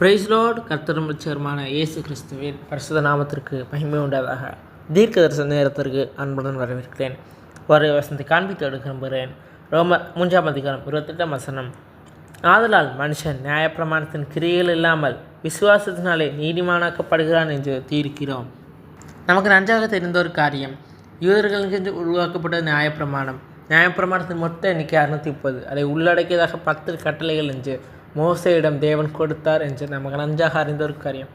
பிரைஸ்லோட் கர்த்தரமிச்சருமான இயேசு கிறிஸ்துவின் பரிசுத நாமத்திற்கு மகிமை உண்டாதாக தீர்க்க தரிசன நேரத்திற்கு அன்புடன் வரவேற்கிறேன். ஒரு வசந்தை காண்பித்து எடுக்கிறேன் ரோம மூன்றாம் அதிகாரம் இருபத்தெட்டாம் வசனம். ஆதலால் மனுஷன் நியாயப்பிரமாணத்தின் கிரியைகள் இல்லாமல் விசுவாசத்தினாலே நீதிமானாக்கப்படுகிறான் என்று தீர்க்கிறோம். நமக்கு நன்றாக தெரிந்த ஒரு காரியம் யூதர்களுக்கு உருவாக்கப்பட்ட நியாயப்பிரமாணம். நியாயப்பிரமாணத்தின் மொத்த எண்ணிக்கை அறுநூத்தி முப்பது. அதை உள்ளடக்கியதாக பத்து கட்டளைகள் என்று மோசையிடம் தேவன் கொடுத்தார் என்று நமக்கு நன்றாக அறிந்த ஒரு காரியம்.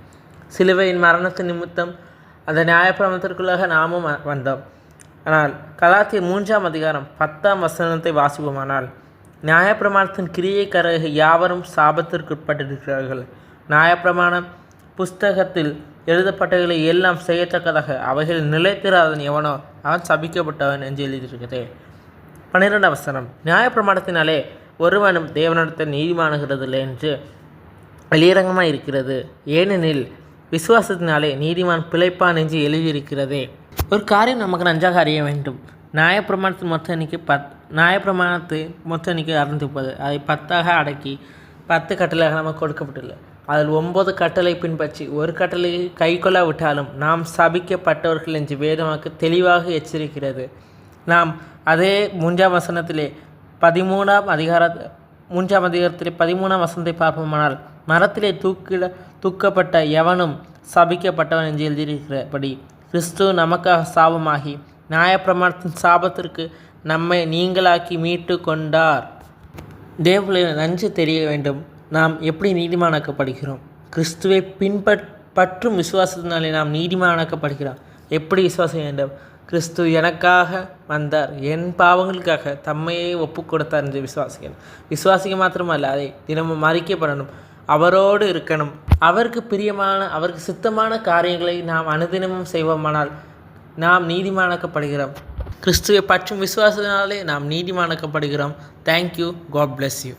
சிலுவையின் மரணத்தின் நிமித்தம் அந்த நியாயப்பிரமத்திற்குள்ளாக நாமும் வ- வந்தோம். ஆனால் கலாத்திய மூன்றாம் அதிகாரம் பத்தாம் வசனத்தை வாசிப்போமானால் நியாயப்பிரமாணத்தின் கிரியைக்காரர்கள் யாவரும் சாபத்திற்குட்பட்டிருக்கிறார்கள் நியாயப்பிரமாணம் புஸ்தகத்தில் எழுதப்பட்டவைகளை எல்லாம் செய்யத்தக்கதாக அவைகள் நிலைத்திராதன் எவனோ அவன் சபிக்கப்பட்டவன் என்று எழுதியிருக்கிறது. பன்னிரெண்டாம் வசனம். நியாயப்பிரமாணத்தினாலே ஒருவனும் தேவனிடத்தில் நீதிமானுகிறதில்லை என்று வெளியரங்கமாக இருக்கிறது. ஏனெனில் விசுவாசத்தினாலே நீதிமான் பிழைப்பான் என்று எழுதியிருக்கிறதே. ஒரு காரியம் நமக்கு நன்றாக அறிய வேண்டும். நியாயப்பிரமாணத்தின் மொத்த எண்ணிக்கை பத் நியாயப்பிரமாணத்து மொத்த எண்ணிக்கை அறுநூத்தி முப்பது. அதை பத்தாக அடக்கி பத்து கட்டளையாக நமக்கு கொடுக்கப்பட்டுள்ளது. அதில் ஒன்பது கட்டளை பின்பற்றி ஒரு கட்டளையை கை விட்டாலும் நாம் சபிக்கப்பட்டவர்கள் என்று வேதமாக்கு தெளிவாக எச்சரிக்கிறது. நாம் அதே மூன்றாம் வசனத்திலே பதிமூணாம் அதிகார மூன்றாம் அதிகாரத்தில் பதிமூணாம் வசந்தை பார்ப்போமானால் மரத்திலே தூக்கிட தூக்கப்பட்ட எவனும் சபிக்கப்பட்டவன் என்று எழுதியிருக்கிறபடி கிறிஸ்து நமக்காக சாபமாகி நியாயப்பிரமாணத்தின் சாபத்திற்கு நம்மை நீங்களாக்கி மீட்டு கொண்டார் தேவனை நன்றி தெரிய வேண்டும். நாம் எப்படி நீதிமானாக்கப்படுகிறோம்? கிறிஸ்துவை பின்பற் பற்றும் விசுவாசத்தினாலே நாம் நீதிமானாக்கப்படுகிறோம். எப்படி விசுவாசம் வேண்டும்? கிறிஸ்து எனக்காக வந்தார். என் பாவங்களுக்காக தம்மையே ஒப்பு கொடுத்தார் என்று விசுவாசிக்கணும். விசுவாசிக்க மாத்திரமல்ல அதை தினமும் அறிக்கைப்படணும் அவரோடு இருக்கணும். அவருக்கு பிரியமான அவருக்கு சித்தமான காரியங்களை நாம் அனுதினமும் செய்வோமானால் நாம் நீதிமானாக்கப்படுகிறோம். கிறிஸ்துவை பற்றும் விசுவாசத்தினாலே நாம் நீதிமானாக்கப்படுகிறோம். Thank you God bless you